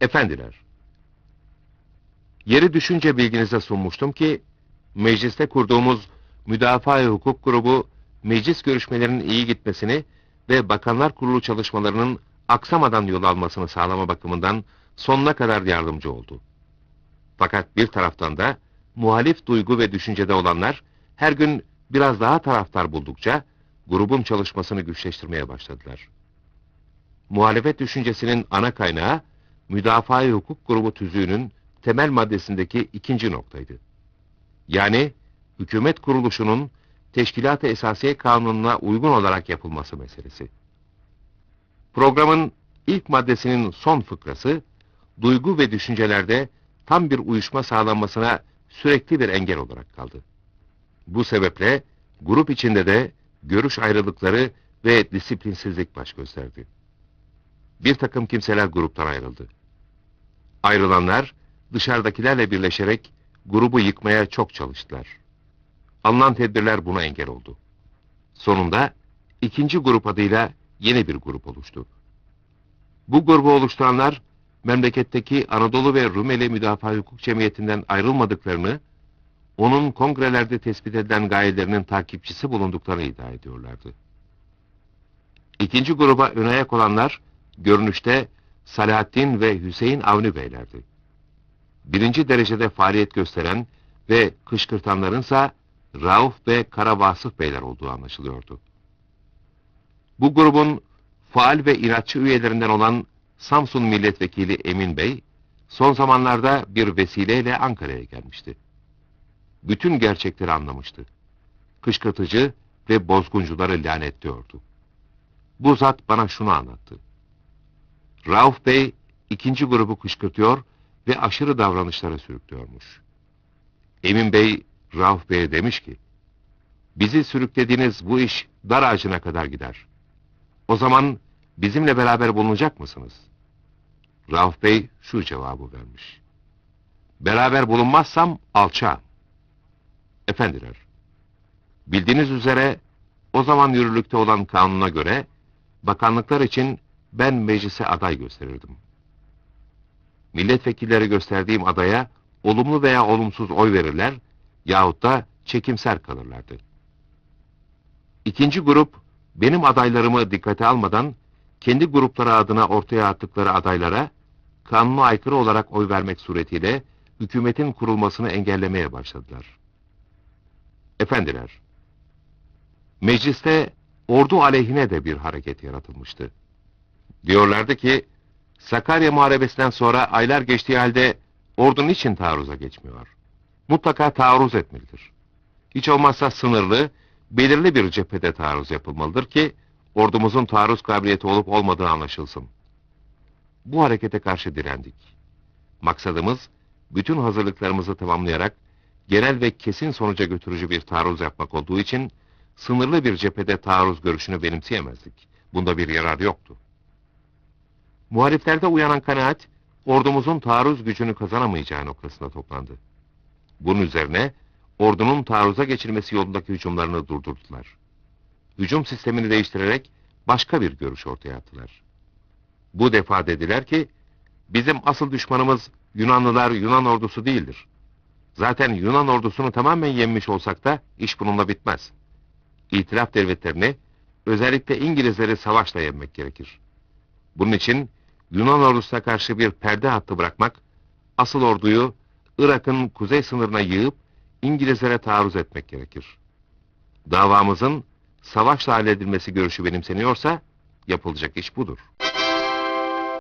Efendiler, yeri düşünce bilginize sunmuştum ki, mecliste kurduğumuz müdafaa hukuk grubu, meclis görüşmelerinin iyi gitmesini ve Bakanlar Kurulu çalışmalarının aksamadan yol almasını sağlama bakımından sonuna kadar yardımcı oldu. Fakat bir taraftan da muhalif duygu ve düşüncede olanlar her gün biraz daha taraftar buldukça grubun çalışmasını güçleştirmeye başladılar. Muhalefet düşüncesinin ana kaynağı müdafaa hukuk grubu tüzüğünün temel maddesindeki ikinci noktaydı. Yani hükümet kuruluşunun Teşkilat-ı Esasiye Kanunu'na uygun olarak yapılması meselesi. Programın ilk maddesinin son fıkrası, duygu ve düşüncelerde tam bir uyuşma sağlanmasına sürekli bir engel olarak kaldı. Bu sebeple grup içinde de görüş ayrılıkları ve disiplinsizlik baş gösterdi. Bir takım kimseler gruptan ayrıldı. Ayrılanlar dışarıdakilerle birleşerek grubu yıkmaya çok çalıştılar. Alınan tedbirler buna engel oldu. Sonunda ikinci grup adıyla yeni bir grup oluştu. Bu grubu oluşturanlar memleketteki Anadolu ve Rumeli Müdafaa Hukuk Cemiyeti'nden ayrılmadıklarını, onun kongrelerde tespit edilen gayelerinin takipçisi bulunduklarını iddia ediyorlardı. İkinci gruba ön ayak olanlar, görünüşte Salahattin ve Hüseyin Avni Beylerdi. Birinci derecede faaliyet gösteren ve kışkırtanlarınsa Rauf ve Kara Vasıf Beyler olduğu anlaşılıyordu. Bu grubun faal ve inatçı üyelerinden olan Samsun Milletvekili Emin Bey, son zamanlarda bir vesileyle Ankara'ya gelmişti. Bütün gerçekleri anlamıştı. Kışkırtıcı ve bozguncuları lanetliyordu. Bu zat bana şunu anlattı. Rauf Bey ikinci grubu kışkırtıyor ve aşırı davranışlara sürüklüyormuş. Emin Bey Rauf Bey'e demiş ki, bizi sürüklediğiniz bu iş dar ağacına kadar gider. O zaman bizimle beraber bulunacak mısınız? Rauf Bey şu cevabı vermiş. Beraber bulunmazsam alçağım. Efendiler, bildiğiniz üzere o zaman yürürlükte olan kanuna göre bakanlıklar için ben meclise aday gösterirdim. Milletvekilleri gösterdiğim adaya olumlu veya olumsuz oy verirler yahut da çekimser kalırlardı. İkinci grup benim adaylarımı dikkate almadan kendi grupları adına ortaya attıkları adaylara kanuna aykırı olarak oy vermek suretiyle hükümetin kurulmasını engellemeye başladılar. Efendiler, mecliste ordu aleyhine de bir hareket yaratılmıştı. Diyorlardı ki, Sakarya Muharebesi'nden sonra aylar geçtiği halde ordu niçin taarruza geçmiyor? Mutlaka taarruz etmelidir. Hiç olmazsa sınırlı, belirli bir cephede taarruz yapılmalıdır ki, ordumuzun taarruz kabiliyeti olup olmadığı anlaşılsın. Bu harekete karşı direndik. Maksadımız, bütün hazırlıklarımızı tamamlayarak, genel ve kesin sonuca götürücü bir taarruz yapmak olduğu için, sınırlı bir cephede taarruz görüşünü benimseyemezdik. Bunda bir yarar yoktu. Muhaliflerde uyanan kanaat, ordumuzun taarruz gücünü kazanamayacağı noktasında toplandı. Bunun üzerine, ordunun taarruza geçirmesi yolundaki hücumlarını durdurdular. Hücum sistemini değiştirerek başka bir görüş ortaya attılar. Bu defa dediler ki, bizim asıl düşmanımız Yunanlılar Yunan ordusu değildir. Zaten Yunan ordusunu tamamen yenmiş olsak da iş bununla bitmez. İtilaf devletlerini, özellikle İngilizleri savaşla yenmek gerekir. Bunun için Yunan ordusuna karşı bir perde hattı bırakmak, asıl orduyu Irak'ın kuzey sınırına yığıp İngilizlere taarruz etmek gerekir. Davamızın savaşla halledilmesi görüşü benimseniyorsa yapılacak iş budur.